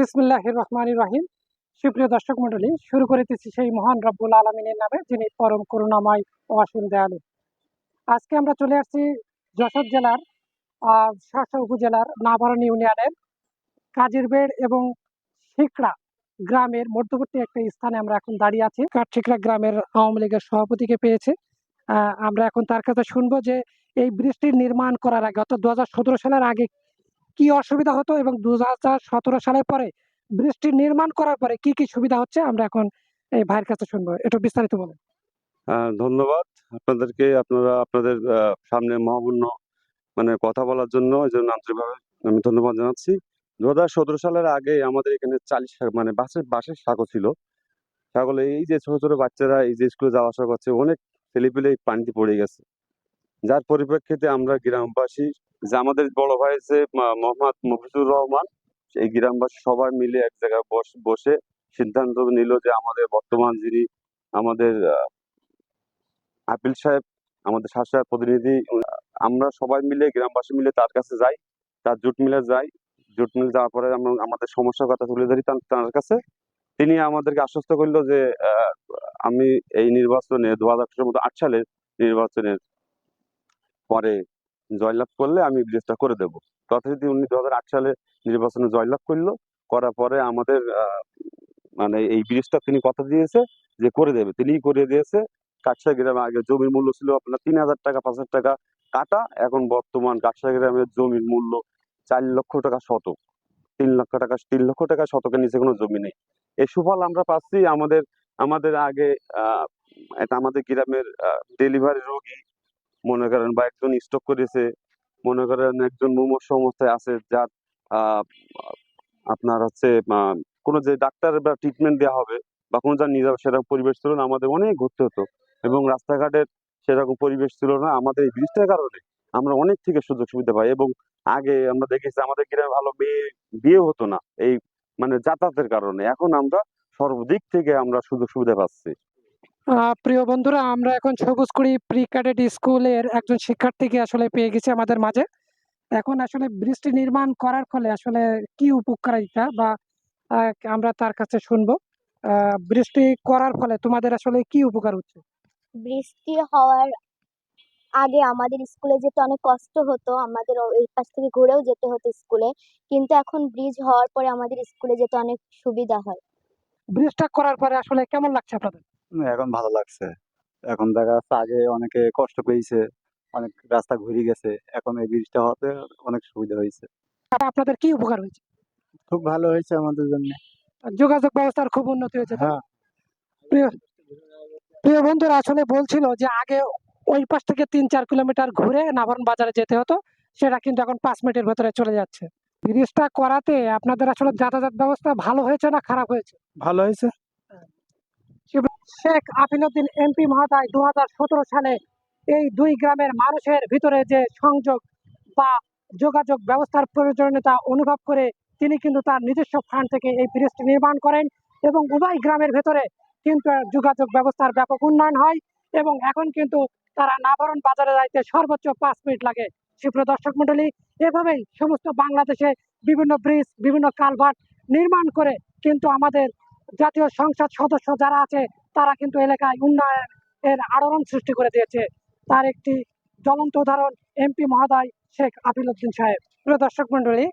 বিসমিল্লাহ রহমান রাহিম। সুপ্রিয় দর্শক মণ্ডলী, শুরু করিতেছি সেই মহান রব্বুল আলমিনের নামে, যিনি পরম করুণাময় ও অসীম দয়ালু। আজকে আমরা চলে আসছি যশোর জেলার শাসা উপজেলার নাভারণ ইউনিয়নের কাজিরবেড় এবং শিকড়া গ্রামের মধ্যবর্তী একটা স্থানে আমরা এখন দাঁড়িয়ে আছি। কাঠঠিকরা গ্রামের আওয়ামী লীগের সভাপতিকে পেয়েছে। আমরা এখন তার কাছে শুনব যে এই ব্রিজটির নির্মাণ করার আগে, অর্থাৎ দু সালের আগে কি অসুবিধা হতো এবং দু সালের পরে ব্রিজটি নির্মাণ করার পরে কি কি সুবিধা হচ্ছে আমরা এখন এই ভাইয়ের কাছে শুনব। একটু বিস্তারিত বলেন। ধন্যবাদ। আপনাদেরকে আপনারা আপনাদের সামনে মহাপূর্ণ মানে কথা বলার জন্য এই জন্য আন্তরিকভাবে আমি ধন্যবাদ জানাচ্ছি। দু হাজার সতেরো সালের আগে আমাদের এখানে চালিশ মানে বাসের বাসের সাঁকো ছিল। সাগলে এই যে ছোট ছোট বাচ্চারা এই যে স্কুলে যাওয়া আসা করছে, অনেক ছেলেপিলে পানিতে পড়ে গেছে। যার পরিপ্রেক্ষিতে আমরা গ্রামবাসী যে আমাদের বড় ভাই যে মোহাম্মদ মফিজুর রহমান, এই গ্রামবাসী সবাই মিলে এক জায়গায় বস- সিদ্ধান্ত নিল যে আমাদের বর্তমান যিনি আমাদের আপিল সাহেব, আমাদের শাসার প্রতিনিধি আমরা সবাই মিলে, গ্রামবাসী মিলে তার কাছে যাই, তার জুট মিলে যাই। জুট মিলে যাওয়ার পরে আমরা আমাদের সমস্যার কথা তুলে ধরি তার- কাছে। তিনি আমাদেরকে আশ্বস্ত করল যে আমি এই নির্বাচনে দু হাজার আট সালের নির্বাচনের পরে জয়লাভ করলে আমি ব্রিজটা করে দেব। তথাপি উনি দু হাজার আট সালে নির্বাচনে জয়লাভ করল করার পরে আমাদের মানে এই ব্রিজটা তিনি কথা দিয়েছে যে করে দেবে। তিনিই করে দিয়েছে। কাকসা গ্রামে আগে জমির মূল্য ছিল আপনার তিন হাজার টাকা পাঁচ হাজার টাকা কাটা। এখন বর্তমান কাকসা গ্রামের জমির মূল্য চার লক্ষ টাকা শতক। তিন লক্ষ টাকা তিন লক্ষ টাকা শতকের নিচে কোনো জমি নেই। এই সুফল আমরা পাচ্ছি আমাদের আমাদের আগে আহ, এটা আমাদের গ্রামের ডেলিভারি রোগী মনে করেন বা একজন স্টক করেছে, মনে করেন একজন মুমূর্ষ অবস্থায় আছে, যার আপনার হচ্ছে কোনো যে ডাক্তার বা ট্রিটমেন্ট দেওয়া হবে বা কোনো যার নিজের সেরকম পরিবেশ ছিল না, আমাদের অনেক ঘুরতে হতো এবং রাস্তাঘাটের সেরকম পরিবেশ ছিল না আমাদের এই ব্রিজটার কারণে। আমরা অনেক থেকে সুযোগ সুবিধা পাই এবং আগে আমরা দেখেছি আমাদের গ্রামে ভালো মেয়ে বিয়ে হতো না এই মানে যাতায়াতের কারণে। এখন আমরা সর্বদিক থেকে আমরা সুযোগ সুবিধা পাচ্ছি। প্রিয় বন্ধুরা আমরা এখন সবুজকুড়ি প্রি ক্যাডেট স্কুলের একজন শিক্ষার্থীকে আসলে পেয়ে গেছি আমাদের মাঝে। এখন আসলে বৃষ্টি নির্মাণ করার ফলে আসলে কি উপকারিতা বা আমরা তার কাছে শুনব। ব্রিজটি করার ফলে তোমাদের আসলে কি উপকার হচ্ছে? বৃষ্টি হওয়ার আগে আমাদের স্কুলে যেতে অনেক কষ্ট হতো। আমাদের ও- এই পাশ থেকে ঘুরেও যেতে হতো স্কুলে। কিন্তু এখন ব্রিজ হওয়ার পরে আমাদের স্কুলে যেতে অনেক সুবিধা হয়। ব্রিজটা করার পরে আসলে কেমন লাগছে আপনাদের? এখন ভালো লাগছে। এখন দেখা যাচ্ছে আগে অনেকে কষ্ট পেয়েছে অনেক রাস্তা ঘুরে গেছে এখন এই ব্রিজটা হওয়াতে অনেক সুবিধা হয়েছে। আপনাদের কি উপকার হয়েছে? খুব ভালো হয়েছে আমাদের জন্য। যোগাযোগ ব্যবস্থার খুব উন্নতি হয়েছে হ্যাঁ। প্রিয় প্রিয় বন্ধুরা আসলে বলছিল যে আগে ওই পাশ থেকে তিন চার কিলোমিটার ঘুরে নাভারণ বাজারে যেতে হতো সেটা কিন্তু এখন পাঁচ মিনিটের ভেতরে চলে যাচ্ছে। ব্রিজটা করাতে আপনাদের আসলে যাতায়াত ব্যবস্থা ভালো হয়েছে না খারাপ হয়েছে? ভালো হয়েছে। শেখ আফিনুদ্দিন এমপি মহোদয় দু সালে এই দুই গ্রামের মানুষের ভিতরে যে সংযোগ বা যোগাযোগ ব্যবস্থার প্রয়োজনীয়তা অনুভব করে তিনি কিন্তু তার নিজস্ব ফান্ড থেকে এই ব্রিজটি নির্মাণ করেন এবং উভয় গ্রামের ভেতরে কিন্তু যোগাযোগ ব্যবস্থার ব্যাপক উন্নয়ন হয় এবং এখন কিন্তু তারা নাভরণ বাজারে যাইতে সর্বোচ্চ পাঁচ মিনিট লাগে। সুপ্রিয় দর্শক মন্ডলী এভাবেই সমস্ত বাংলাদেশে বিভিন্ন ব্রিজ, বিভিন্ন কালভার্ট নির্মাণ করে কিন্তু আমাদের জাতীয় সংসদ সদস্য যারা আছে তারা কিন্তু এলাকায় উন্নয়নের আড়রণ সৃষ্টি করে দিয়েছে। তার একটি জ্বলন্ত উদাহরণ এমপি মহোদয় শেখ আপিল উদ্দিন সাহেব। প্রিয় দর্শক মন্ডলী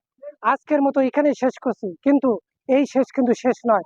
আজকের মতো এখানেই শেষ করছি। কিন্তু এই শেষ কিন্তু শেষ নয়।